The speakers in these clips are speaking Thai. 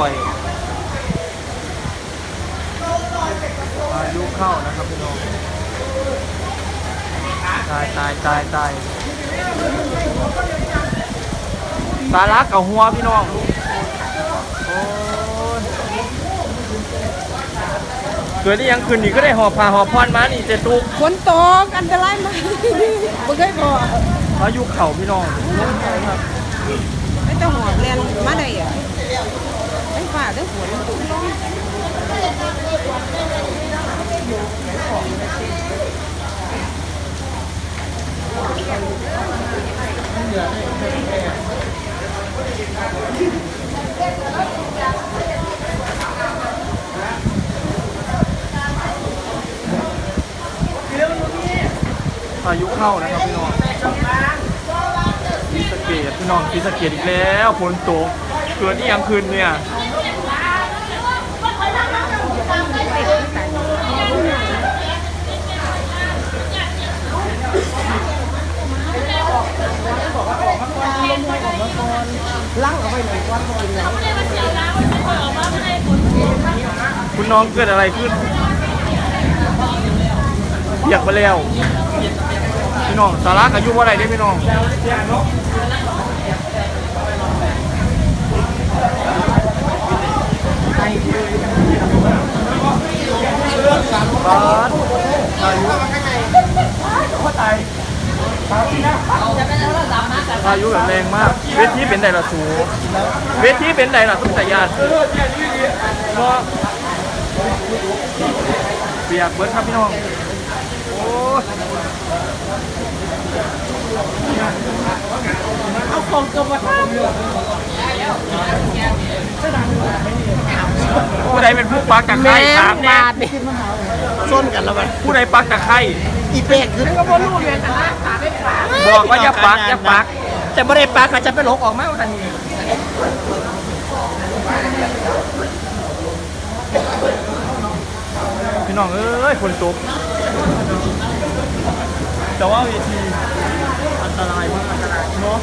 ข่อยพายุเข้านะครับพี่น้องตายตายตายตายสารักกับหัวพี่น้องโอ้ยเกิดได้ยังคืนนี้ก็ได้หอบผ้าหอบพรมานี่เจตุกฝนตกอันตรายมากบ่เคยพอพายุเข่าพี่น้องไม่ต้องหอบเรียนมาได้อะ ทั้งฝ่าทั้งฝนพายุเข้านะครับพี่น้องสีสะเกดพี่น้องสีสะเกดอีกแล้วฝนตกเกิดที่ยังคืนเนี่ย ลั่งเอาไปหน่อยก่อนบ่เป็นหยัง คุณน้องเกิดอะไรขึ้นเปียกไปแล้วพี่น้องสาระอายุว่าไรได้พี่น้องบาสอายุ อายุแบบแรงมาก เวทีเป็นไดละสูเวทีเป็นไดละทุกสายาติก็เปียกเบิร์ดครับพี่น้อง โอ้เอาของกรมธรรม์ ผู้ใดเป็นผู้ปักตะไคร้ถามเนี่ยนี่ส้นกันแล้วมันผู้ใดปักตะไคร้อีเป็กคือก็บ่รู้เรียนแต่ละถามไม่ผ่านบอกว่าอย่าปักอย่าปักจะไม่ได้ปากก็จะไปหลกออกมาวันนี้พี่น้องเอ้ยฝนตกแต่ว่าเวทีอันตรายมากอันตรายเนาะ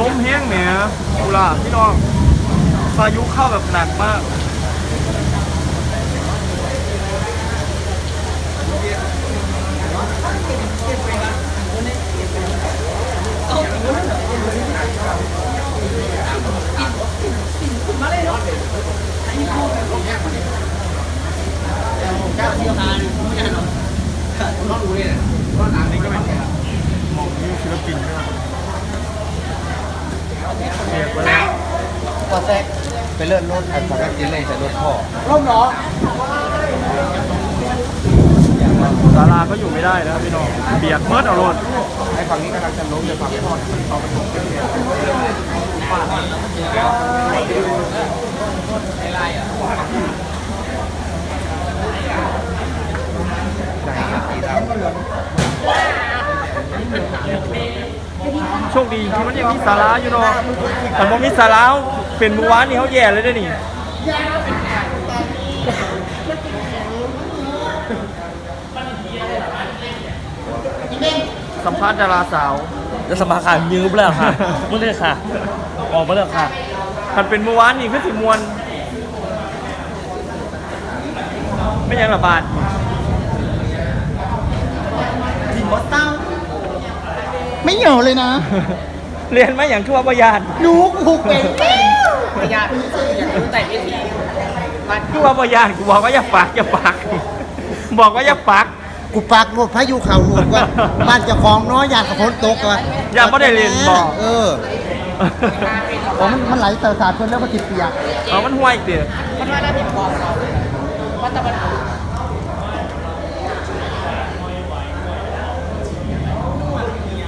ล้มแห้งเนี่ยกุหลาบพี่น้อง พายุเข้าแบบหนักมากกว่าแซก ไปเลื่อนรถอันปกติเลยใส่รถพ่อศาลาก็อยู่ไม่ได้แล้วพี่น้องเบียกเมิดเอารถไอ้ฝั่งนี้กำลังจะล้มจะฝั่งพ่อเอาไปถูกเโชคดีที่มันยังมีศาลาอยู่เนาะแต่พอมีศาลา เป็นเมื่อวานนี่เขาแย่เลยเด้อนี่สัมภาษณ์ดาราสาวจะสมาค่ะยืมแล้วค่ะมึงเลยค่ะ ออกมาแล้วค่ะคันเป็นเมื่อวานนี่คือสิมวน ไม่ยังระบาดจริงบอสเต้าไม่เหี่ยวเลยนะ เรียนมาอย่างทั่วประยาน หนูผูกเป็น ประหยัดอยากรู้แต่วิธีทั่วประยานกูบอกว่าอย่าปักอย่าปักบอกว่าอย่าปักกูปากรวดพายุเข่ารวดว่าบ้านเจ้าของน้อยอยากกับฝนตกอะอย่าบ่ได้เรียนบอก เออโอ้มันมันไหลสาดสาดคนแล้วมันติดเปียกเอามันห่วยอีกเดี๋ยวมันว่าได้ผิดบอกเราว่าแต่มัน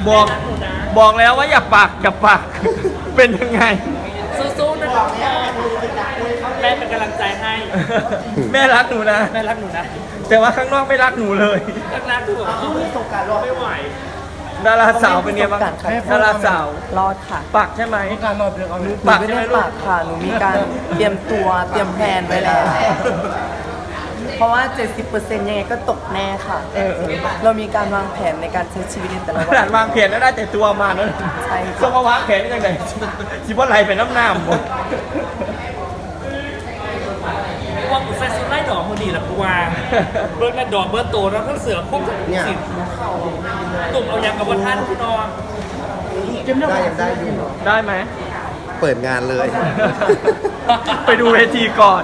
บอกบอกแล้วว่าอย่าปักอย่าปักเป็นยังไง สู้ๆนะแม่เป็น กำลังใจให้ แม่รักหนูนะ แม่รักหนูนะแต่ว่าข้างนอกไม่รักหนูเลย รักรักคือแบบประสบการณ์รอไม่ไหว ดาราสาวเป็นไงบ้างดาราสาวรอดค่ะปักใช่ไหมการนอนเพียงเอาหนูหนูปักไม่ใช่ไหมได้ลูปากกค่ะ หนูมีการเตรียมตัวเตรียมแผนไว้แล้ว เพราะว่า 70%ยังไงก็ตกแน่ค่ะ เออเออเรามีการวางแผนในการใช้ชีวิตในแต่ละขวันาดน วางแผนแล้วได้แต่ตัวมาเนอะใช่ค่ะต้องมาวางแผนได้ยังไงสิบ่ไหลไปน้ำน้ำหมด เบิ้งนั่นดอกเบิ้งโตแล้วทั้งเสือครบทั้งเนี่ย สิทธิ์ตุ่มเอาอย่างกับวันท่านพี่นอนได้ยังได้อยู่ได้ไหม เปิดงานเลย ไปดูเวทีก่อน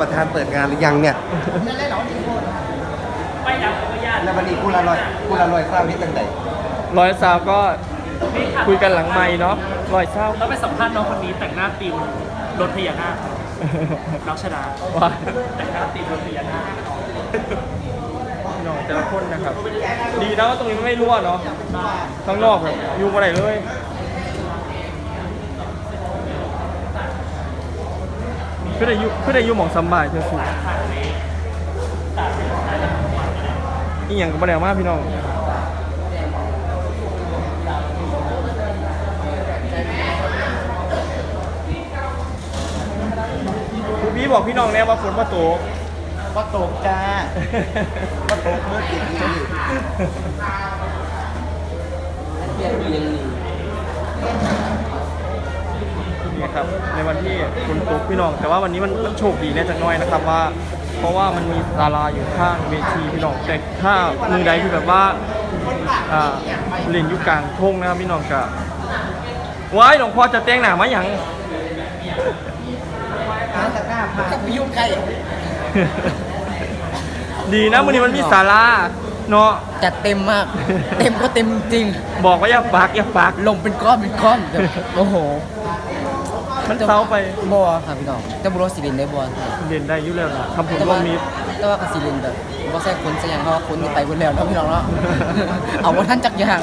ประธานเปิดงานหรือยังเนี่ยไม่อยากเป็นญาติแล้ววันนี้คุณละลอยคุณละลอยทราบนี่ตั้งแต่ร้อยสาวก็คุยกันหลังไม้เนาะร้อยเศร้าแล้วไปสัมภาษณ์น้องคนนี้แต่งหน้าตีมรถพญานาค น้องชนะว่าแต่งหน้าตีมรถพญานาคพี่น้องแต่ละคนนะครับ ดีนะว่าตรงนี้มันไม่รั่วเนาะข้างนอกแบบยุ่งอะไรเลยคือได้อยุคือได้อยุหมองสำบายเธอสุดอีหยังก็บ่ได้เอามากพี่น้อง ครูพี่บอกพี่น้องแน่ว่าฝนมาตกก็ตกจ้าก็ตกเมื่อกี้นี่นี่ครับในวันที่ฝนตกพี่น้อง แต่ว่าวันนี้มันมันโชคดีแน่จักหน้อยนะครับว่า เพราะว่ามันมีดาราอยู่ข้างเวทีพี่น้องแต่ถ้ามือใดที่แบบว่าอ่าเล่นอยู่กลางทุ่งนะครับพี่น้องกะว้ายหลวงพ่อจะแต่งหนามาหยัง กับยุ่งไก่ดีนะวันนี้มันมีศาลาเนาะ จัดเต็มมาก เต็มก็เต็มจริง บอกว่าอย่าปากอย่าปาก ลงเป็นก้อนเป็นก้อนแบบโอ้โห มันเซาไปบัวครับพี่น้องแต่บัวสิลินได้บัวเรียนได้อยู่แล้วนะคำพูดแต่ร่วว่ามมิตรแต่ว่ากับสิลินแบบว่าแท้คนแสดงเพราะว่าคนนี่ไปคนแล้วเนาะพี่น้องเนาะเอาว่าท่านจักอยาง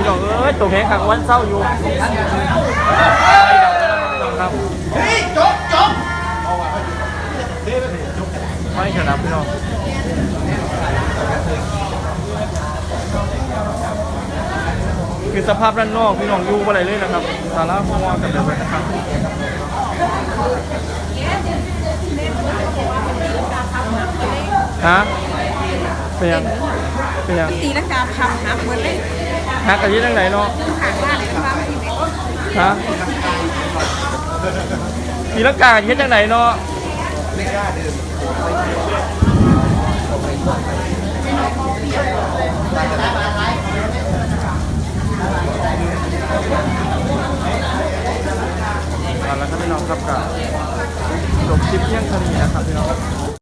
พี่น้องเอ้ยตัวแข็งขังวันเศร้าอยู่ครับจบจบไม่ชนะพี่น้องคือสภาพด้านนอกพี่น้องอยู่อะไรเลยนะครับสาระหัวกับเดิมนะครับฮะเป็นยังเป็นยังตีลังกาคำหาเหมือนเลย ฮักกันที่ตั้งไหนเนาะขางบ้านเลยครับพี่เมฆฮะทีละกาเฮ็ดจังไหนเนาะ